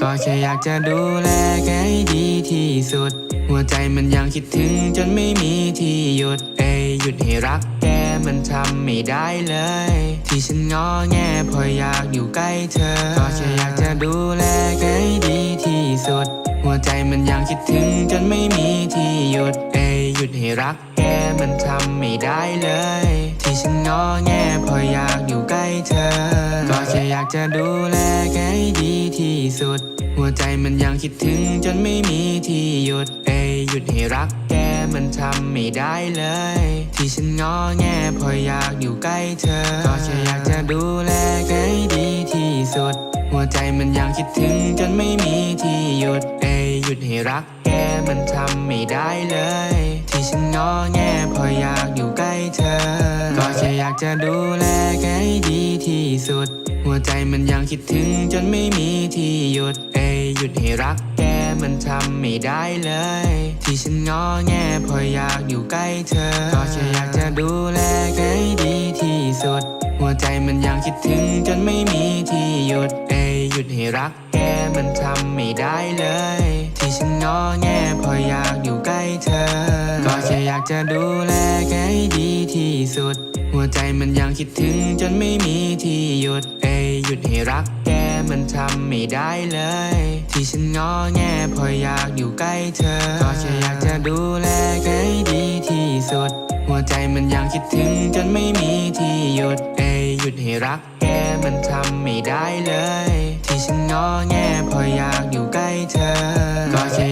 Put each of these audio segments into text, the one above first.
ก็แค่อยากจะดูแลแกให้ดีที่สุด หัวใจมันยังคิดถึงจนไม่มีที่หยุดเอ้ยหยุดให้รักแกมันทำไม่ได้เลย ที่ฉันงอแงเพราะอยากอยู่ใกล้เธอ ก็แค่อยากจะดูแลแกให้ดีที่สุด หัวใจมันยังคิดถึงจนไม่มีที่หยุดเอ้ยหยุดให้รักแกมันทำไม่ได้เลย ที่ฉันงอแงเพราะอยากอยู่ใกล้เธอากจะดูแลแกให้ดีที่สุด หัวใจมันยังคิดถึงจนไม่มีที่หยุดเอ้ยหยุดให้รักแกมันทำไม่ได้เลย ที่ฉันงอแงเพราะอยากอยู่ใกล้เธอ ก็แค่อยากจะดูแลแกให้ดีที่สุด หัวใจมันยังคิดถึงจนไม่มีที่หยุดเอ้ยหยุดให้รักแกมันทำไม่ได้เลย ที่ฉันงอแงเพราะอยากอยู่ใกล้เธอ ก็แค่อยากจะดูแลแก สุด หัวใจมันยังคิดถึงจนไม่มีที่หยุดเอ้ยหยุดให้รักแกมันทำไม่ได้เลย ที่ฉันงอแงพราะอยากอยู่ใกล้เธอ ก็แค่อยากจะดูแลแกให้ดีที่สุด หัวใจมันยังคิดถึงจนไม่มีที่หยุดเอ้ยหยุดให้รักแกมันทำไม่ได้เลย ที่ฉันงอแงพราะอยากอยู่ใกล้เธอ ก็แค่อยากจะดูแลแกให้ดีที่สุด หัวใจมันยังคิดถึงจนไม่มีที่หยุดเอ้ยหยุดให้รักแกมันทำไม่ได้เลย ที่ฉันงอแงเพราะอยากอยู่ใกล้เธอ ก็แค่อยากจะดูแลแกให้ดีที่สุด หัวใจมันยังคิดถึงจนไม่มีที่หยุดเอ้ยหยุดให้รักแกมันทำไม่ได้เลย ที่ฉันงอแงเพราะอยากอยู่ใกล้เธอ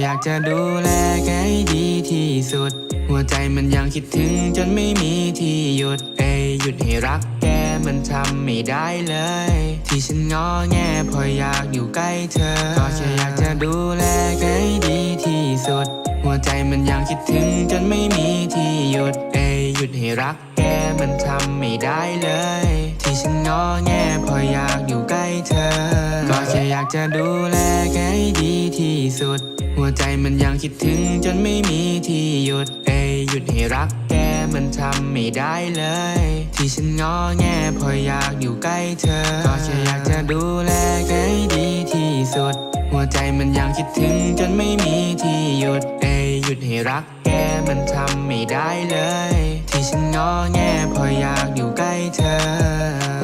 อยากจะดูแลแกให้ดีที่สุด หัวใจมันยังคิดถึงจนไม่มีที่หยุดเอ้ยหยุดให้รักแกมันทำไม่ได้เลย ที่ฉันงอแงเพราะอยากอยู่ใกล้เธอ ก็แค่อยากจะดูแลแกให้ดีที่สุด หัวใจมันยังคิดถึงจนไม่มีที่หยุดเอ้ยหยุดให้รักแกมันทำไม่ได้เลย ที่ฉันงอแงเพราะอยากอยู่ใกล้เธอ ก็แค่อยากจะดูแลแกให้ดีที่สุด ใจมันยังคิดถึงจนไม่มีที่หยุดเอ้หยุดให้รักแกมันทำไม่ได้เลย ที่ฉันงอแงเพราะอยากอยู่ใกล้เธอ ก็แค่อยากจะดูแลแกให้ดีที่สุด หัวใจมันยังคิดถึงจนไม่มีที่หยุดเอ้หยุดให้รักแกมันทำไม่ได้เลย ที่ฉันงอแงเพราะอยากอยู่